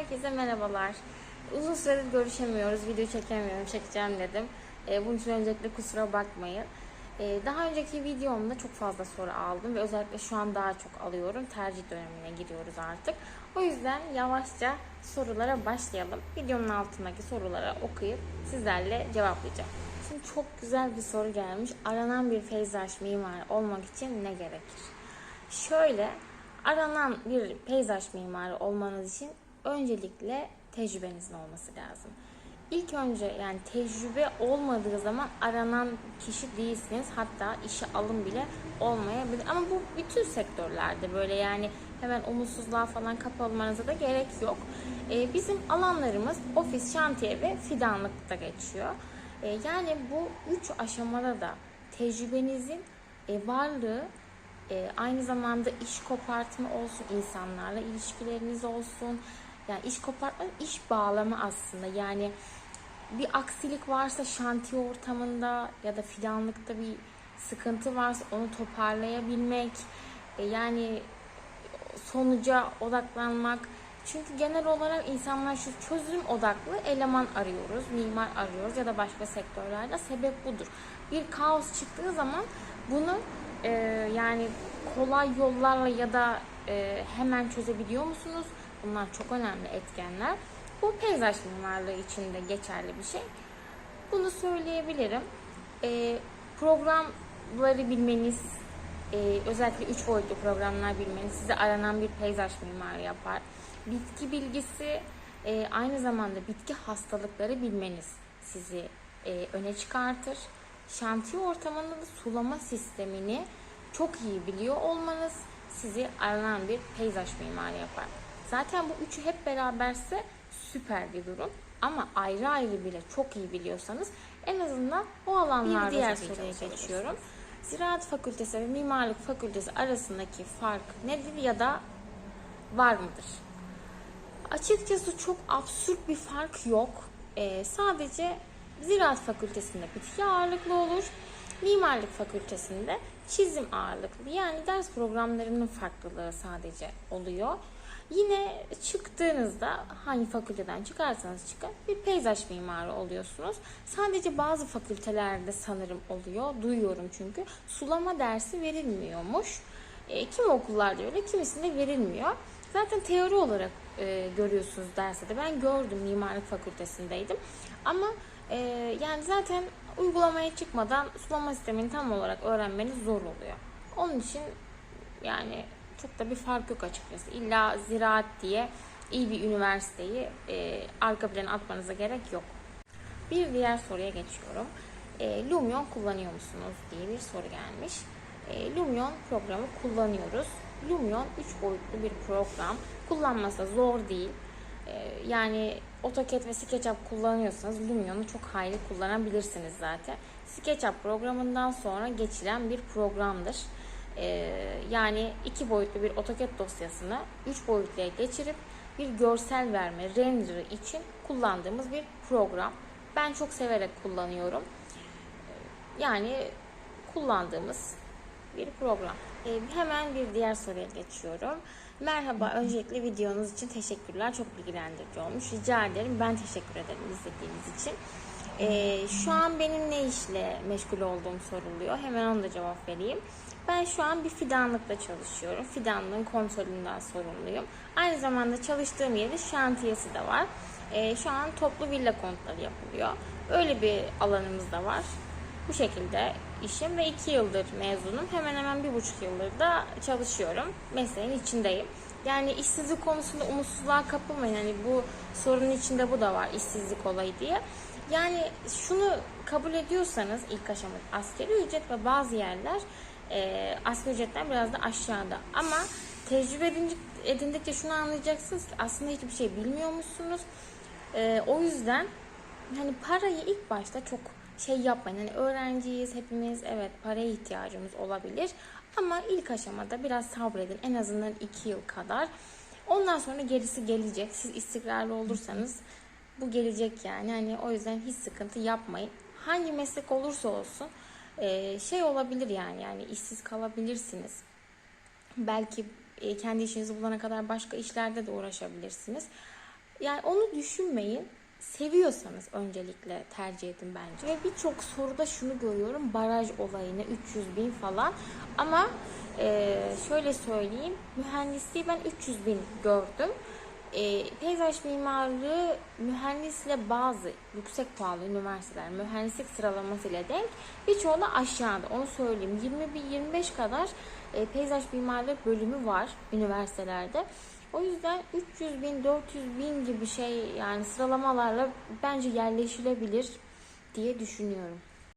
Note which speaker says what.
Speaker 1: Herkese merhabalar. Uzun süredir görüşemiyoruz, video çekemiyorum, çekeceğim dedim. Ee, bunun için öncelikle kusura bakmayın. Ee, daha önceki videomda çok fazla soru aldım ve özellikle şu an daha çok alıyorum. Tercih dönemine giriyoruz artık. O yüzden yavaşça sorulara başlayalım. Videonun altındaki sorulara okuyup sizlerle cevaplayacağım. Şimdi çok güzel bir soru gelmiş. Aranan bir peyzaj mimarı olmak için ne gerekir? Şöyle, aranan bir peyzaj mimarı olmanız için öncelikle tecrübenizin olması lazım. İlk önce yani tecrübe olmadığı zaman aranan kişi değilsiniz. Hatta işe alım bile olmayabilir. Ama bu bütün sektörlerde böyle yani hemen umutsuzluğa falan kapılmanıza da gerek yok. Ee, bizim alanlarımız ofis, şantiye ve fidanlıkta geçiyor. Ee, yani bu üç aşamada da tecrübenizin e, varlığı e, aynı zamanda iş kopartma olsun, insanlarla ilişkileriniz olsun. Yani iş kopartma, iş bağlama aslında. Yani bir aksilik varsa şantiye ortamında ya da fidanlıkta bir sıkıntı varsa onu toparlayabilmek. E, yani sonuca odaklanmak. Çünkü genel olarak insanlar şu çözüm odaklı eleman arıyoruz, mimar arıyoruz ya da başka sektörlerde sebep budur. Bir kaos çıktığı zaman bunu e, yani kolay yollarla ya da e, hemen çözebiliyor musunuz? Bunlar çok önemli etkenler. Bu peyzaj mimarlığı için de geçerli bir şey. Bunu söyleyebilirim. E, programları bilmeniz, e, özellikle 3 boyutlu programlar bilmeniz size aranan bir peyzaj mimarı yapar. Bitki bilgisi, e, aynı zamanda bitki hastalıkları bilmeniz sizi e, öne çıkartır. Şantiye ortamında da sulama sistemini çok iyi biliyor olmanız sizi aranan bir peyzaj mimarı yapar. Zaten bu üçü hep beraberse süper bir durum. Ama ayrı ayrı bile çok iyi biliyorsanız en azından o alanlarda bir diğer soruya geçiyorum. Ziraat Fakültesi ve Mimarlık Fakültesi arasındaki fark nedir ya da var mıdır? Açıkçası çok absürt bir fark yok. Ee, sadece Ziraat Fakültesinde bitki ağırlıklı olur. Mimarlık Fakültesinde çizim ağırlıklı. Yani ders programlarının farklılığı sadece oluyor. Yine çıktığınızda hangi fakülteden çıkarsanız çıkın bir peyzaj mimarı oluyorsunuz. Sadece bazı fakültelerde sanırım oluyor. Duyuyorum çünkü. Sulama dersi verilmiyormuş. E, kimi okullarda öyle, kimisinde verilmiyor. Zaten teori olarak e, görüyorsunuz derste de. Ben gördüm mimarlık fakültesindeydim. Ama e, yani zaten uygulamaya çıkmadan sulama sistemini tam olarak öğrenmeniz zor oluyor. Onun için yani çok da bir fark yok açıkçası. İlla ziraat diye iyi bir üniversiteyi e, arka plana atmanıza gerek yok. Bir diğer soruya geçiyorum. E, Lumion kullanıyor musunuz diye bir soru gelmiş. E, Lumion programı kullanıyoruz. Lumion 3 boyutlu bir program. Kullanması zor değil. E, yani AutoCAD ve SketchUp kullanıyorsanız Lumion'u çok hayli kullanabilirsiniz zaten. SketchUp programından sonra geçilen bir programdır. Ee, yani iki boyutlu bir AutoCAD dosyasını üç boyutluya geçirip bir görsel verme, render için kullandığımız bir program. Ben çok severek kullanıyorum. Ee, yani kullandığımız bir program. Ee, hemen bir diğer soruya geçiyorum. Merhaba, öncelikle videonuz için teşekkürler. Çok bilgilendirici olmuş. Rica ederim. Ben teşekkür ederim izlediğiniz için. Ee, şu an benim ne işle meşgul olduğum soruluyor. Hemen onu da cevap vereyim. Ben şu an bir fidanlıkla çalışıyorum. Fidanlığın kontrolünden sorumluyum. Aynı zamanda çalıştığım yerin şantiyesi de var. Ee, şu an toplu villa kontları yapılıyor. Öyle bir alanımız da var. Bu şekilde işim ve iki yıldır mezunum. Hemen hemen bir buçuk yıldır da çalışıyorum. Mesleğin içindeyim. Yani işsizlik konusunda umutsuzluğa kapılmayın. Hani bu sorunun içinde bu da var işsizlik olayı diye. Yani şunu kabul ediyorsanız ilk aşamada askeri ücret ve bazı yerler e, asgari ücretten biraz da aşağıda. Ama tecrübe edindik, edindikçe şunu anlayacaksınız ki aslında hiçbir şey bilmiyormuşsunuz. E, o yüzden hani parayı ilk başta çok şey yapmayın. Hani öğrenciyiz hepimiz evet paraya ihtiyacımız olabilir. Ama ilk aşamada biraz sabredin. En azından iki yıl kadar. Ondan sonra gerisi gelecek. Siz istikrarlı olursanız bu gelecek yani. Hani o yüzden hiç sıkıntı yapmayın. Hangi meslek olursa olsun e, şey olabilir yani. Yani işsiz kalabilirsiniz. Belki e, kendi işinizi bulana kadar başka işlerde de uğraşabilirsiniz. Yani onu düşünmeyin. Seviyorsanız öncelikle tercih edin bence. Ve birçok soruda şunu görüyorum. Baraj olayını 300 bin falan. Ama e, şöyle söyleyeyim. Mühendisliği ben 300 bin gördüm. E, peyzaj mimarlığı mühendisle bazı yüksek puanlı üniversiteler mühendislik sıralamasıyla denk birçoğu da aşağıda onu söyleyeyim 21-25 kadar e, peyzaj mimarlığı bölümü var üniversitelerde o yüzden 300 bin 400 bin gibi şey yani sıralamalarla bence yerleşilebilir diye düşünüyorum.